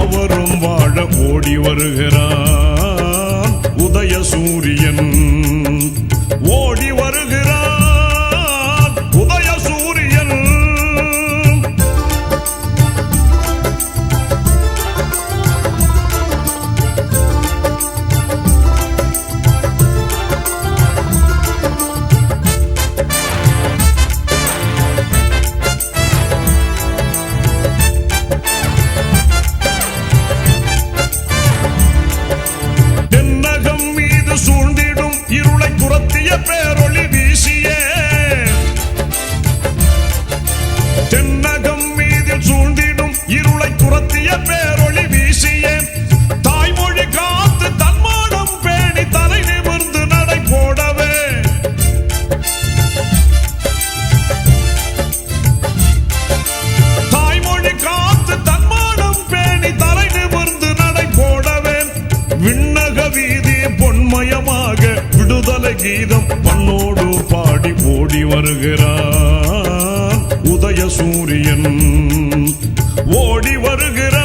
யாவரும் வாழ ஓடி வருகிறான் உதய சூரியன் இருளை பேரொளி வீசிய தாய்மொழி காத்து தன்மானம் பேணி தலை நிமிர்ந்து நடை போடவே. தாய்மொழி காத்து தன்மானம் பேணி தலை நிமிர்ந்து நடை போடவே. விண்ணக வீதி பொன்மயமாக விடுதலை கீதம் பண்ணோடு பாடி ஓடி வருகிறான் உதய சூரியன் வருகிற